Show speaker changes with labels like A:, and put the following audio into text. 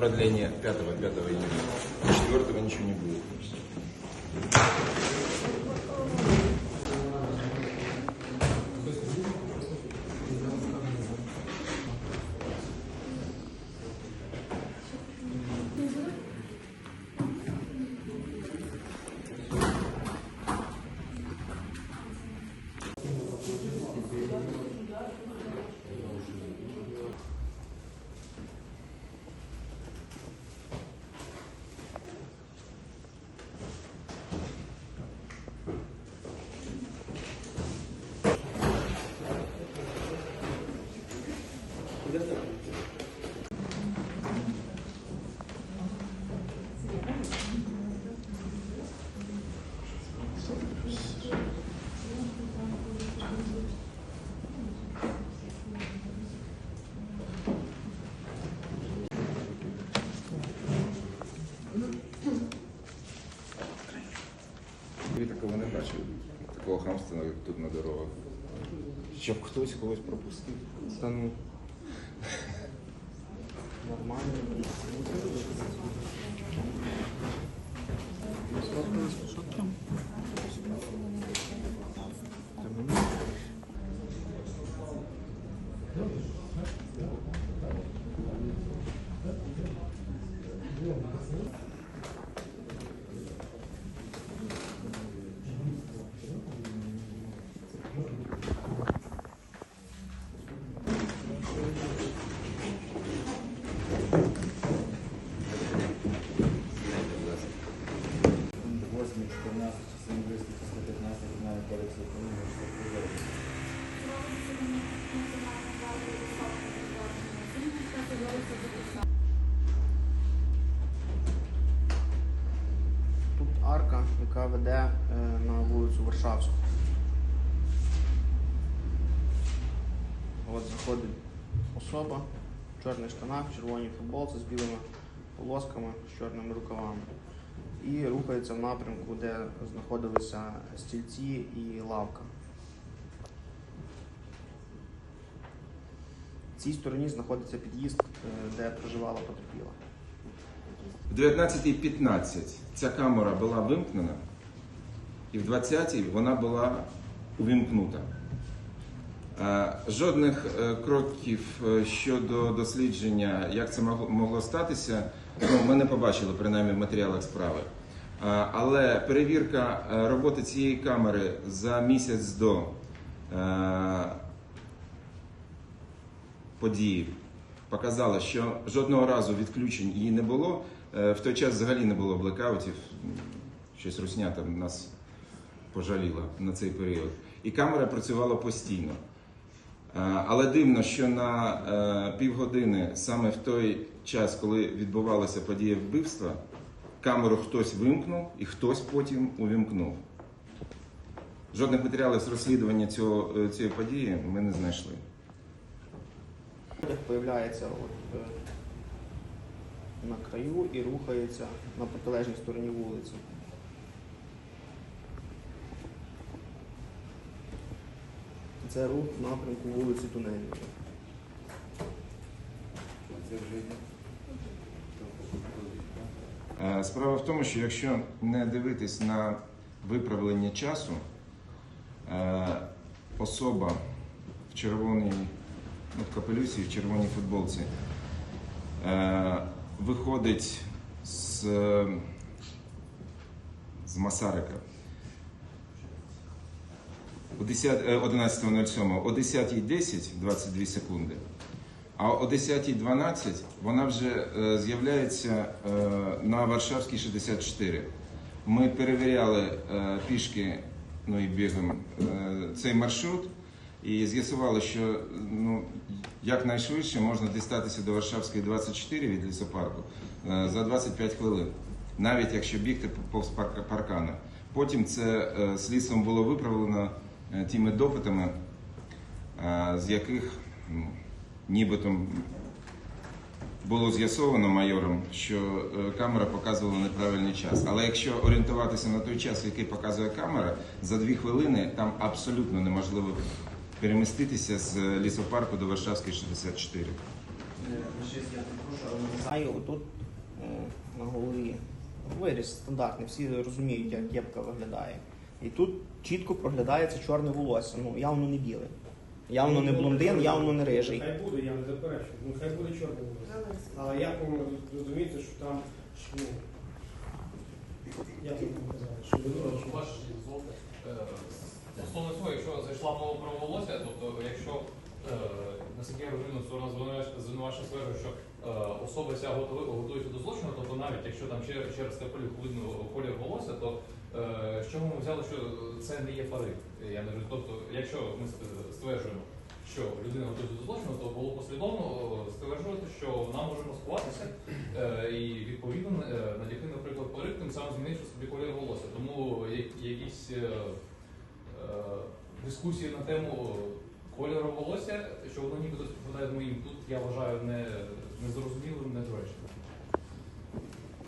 A: продление 5 5 июня. Я такого не бачив. Такого хамства тут на дорогах. Щоб хтось когось пропустив. Та ну.
B: Нормально. Тут арка, яка веде е, на вулицю Варшавську. От заходить особа в чорних штанах, в червоній футболці з білими полосками, з чорними рукавами. І рухається в напрямку, де знаходилися стільці і лавка. Цій стороні знаходиться під'їзд, е, де проживала потерпіла.
A: В 19.15 ця камера була вимкнена, і в 20-й вона була увімкнута. Е, Жодних е, кроків щодо дослідження, як це могло- статися, ну, ми не побачили принаймні в матеріалах справи. Але перевірка роботи цієї камери за місяць до події показала, що жодного разу відключень її не було. Е, В той час взагалі не було блекаутів. Щось русня там нас пожаліла на цей період. І камера працювала постійно. Е, Але дивно, що на е, півгодини, саме в той час, коли відбувалася подія вбивства, камеру хтось вимкнув і хтось потім увімкнув. Жодних матеріалів з розслідування цього, цієї події ми не знайшли.
B: Одяг появляється от, е, на краю і рухається на протилежній стороні вулиці. Це рух в напрямку вулиці Тунельної.
C: Це вже йде.
A: Е, Справа в тому, що якщо не дивитись на виправлення часу, е, особа в червоній в капелюсі, в червоній футболці е, виходить з, з Масарика о 10 е, 11.07 о 10.10 22 секунди. А о 10.12 вона вже е, з'являється на Варшавській 64. Ми перевіряли пішки ну і бігом е, цей маршрут і з'ясували, що ну, якнайшвидше можна дістатися до Варшавської 24 від лісопарку е, за 25 хвилин, навіть якщо бігти повз парка- паркани. Потім це е, слідством було виправлено е, тими допитами, е, з яких ну, нібито було з'ясовано майором, що е, камера показувала неправильний час. Але якщо орієнтуватися на той час, який показує камера, за дві хвилини там абсолютно неможливо переміститися з лісопарку до Варшавської 64.
B: Знаю, отут е, на голові виріс стандартний, всі розуміють, як кепка виглядає. І тут чітко проглядається чорне волосся. Ну, явно не біле. Явно не блондин, явно не рижий.
D: Хай буде, я не заперечую. Ну хай буде чорний волос. Але як ви розумієте, що там що, ну, як ви казали, що що
E: Ваш е, стосовно цього, якщо зайшла мова про волосся, тобто якщо е, наскільки я розумію, сторона звинувачення стверджує, що е, особа ця готує- готується до злочину, тобто навіть якщо там чер- через капелюх видно колір волосся, то е, з чого ми взяли, що це не є парик? Я не. Тобто, якщо ми стверджуємо, що людина готується до злочину, то було послідовно стверджувати, що вона може маскуватися і відповідно надягти, наприклад, парик, тим самим змінивши собі колір волосся. Тому якісь дискусії на тему кольору волосся, що воно нібито співпадає з моїм, тут я вважаю не, незрозумілим, недоречним.